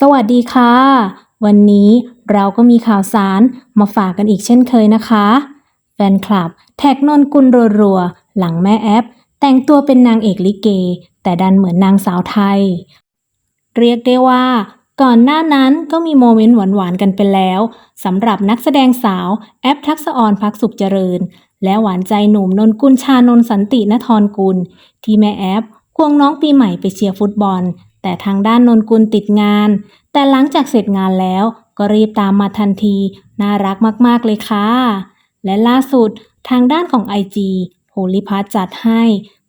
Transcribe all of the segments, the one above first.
สวัสดีค่ะ วันนี้เราก็มีข่าวสารมาฝากกันอีกเช่นเคยนะคะ แฟนคลับ แท็กนนกุลรัวๆ หลังแม่แอป แต่งตัวเป็นนางเอกลิเก แต่ดันเหมือนนางสาวไทย เรียกได้ว่า ก่อนหน้านั้นก็มีโมเมนต์หวานๆกันไปแล้วสำหรับนักแสดงสาวแอปทักษออนพักสุขเจริญ และหวานใจหนุ่มนนกุลชานนสันตินทรกุล ที่แม่แอปควงน้องปีใหม่ไปเชียร์ฟุตบอล แต่ทางด้านนนกุลติดงาน แต่หลังจากเสร็จงานแล้วก็รีบตามมาทันที น่ารักมากๆเลยค่ะ และล่าสุดทางด้านของ IG โพลิพัทจัดให้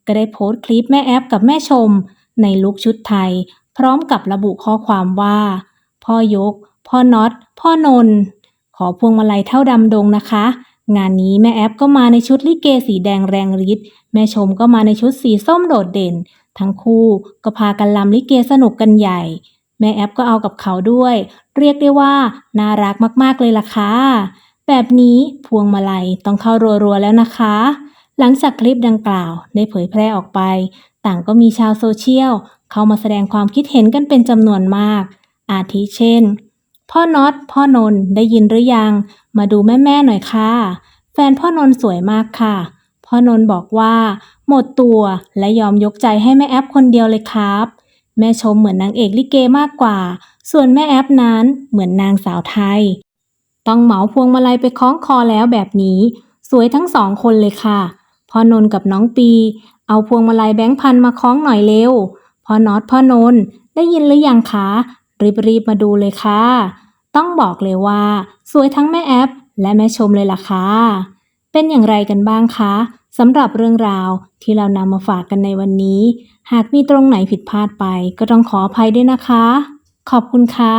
ก็ได้โพสต์คลิปแม่แอปกับแม่ชม ในลุคชุดไทย พร้อมกับระบุข้อความว่า พ่อยก พ่อน็อต พ่อนน ขอพวงมาลัยเท่าดำดงนะคะ งานนี้แม่แอปก็มาในชุดลิเกสีแดงแรงฤทธิ์แม่ชมก็มาในชุดสีส้มโดดเด่น ทั้งคู่ก็พากันลำลิเกสนุกกันใหญ่ แม่แอปก็เอากับเขาด้วย เรียกได้ว่าน่ารักมากๆเลยล่ะค่ะแบบนี้พวงมาลัยต้องเข้ารัวๆแล้วนะคะ หลังจากคลิปดังกล่าวได้เผยแพร่ออกไป ต่างก็มีชาวโซเชียลเข้ามาแสดงความคิดเห็นกันเป็นจำนวนมาก อาทิเช่น พ่อน็อตพ่อนน์ได้ยินหรือยัง มาดูแม่ๆหน่อยค่ะ แฟนพ่อนน์สวยมากค่ะ พ่อนน์บอกว่า หมดตัวและยอมยกใจให้แม่แอปคนเดียวเลยครับ แม่ชมเหมือนนางเอกลิเกมากกว่า ส่วนแม่แอปนั้นเหมือนนางสาวไทย ต้องเหมาพวงมาลัยไปคล้องคอแล้วแบบนี้ สวยทั้งสองคนเลยค่ะพ่อนน์กับน้องปี เอาพวงมาลัยแบงค์พันมาคล้องหน่อยเร็วพ่อน็อตพ่อนน์ได้ยินหรือยังคะ รีบๆมาดูเลยค่ะ ต้องบอกเลยว่า สวยทั้งแม่แอปและแม่ชมเลยล่ะค่ะ เป็นอย่างไรกันบ้างคะสำหรับเรื่องราวที่เรานำมาฝากกันในวันนี้ หากมีตรงไหนผิดพลาดไปก็ต้องขออภัยด้วยนะคะ ขอบคุณค่ะ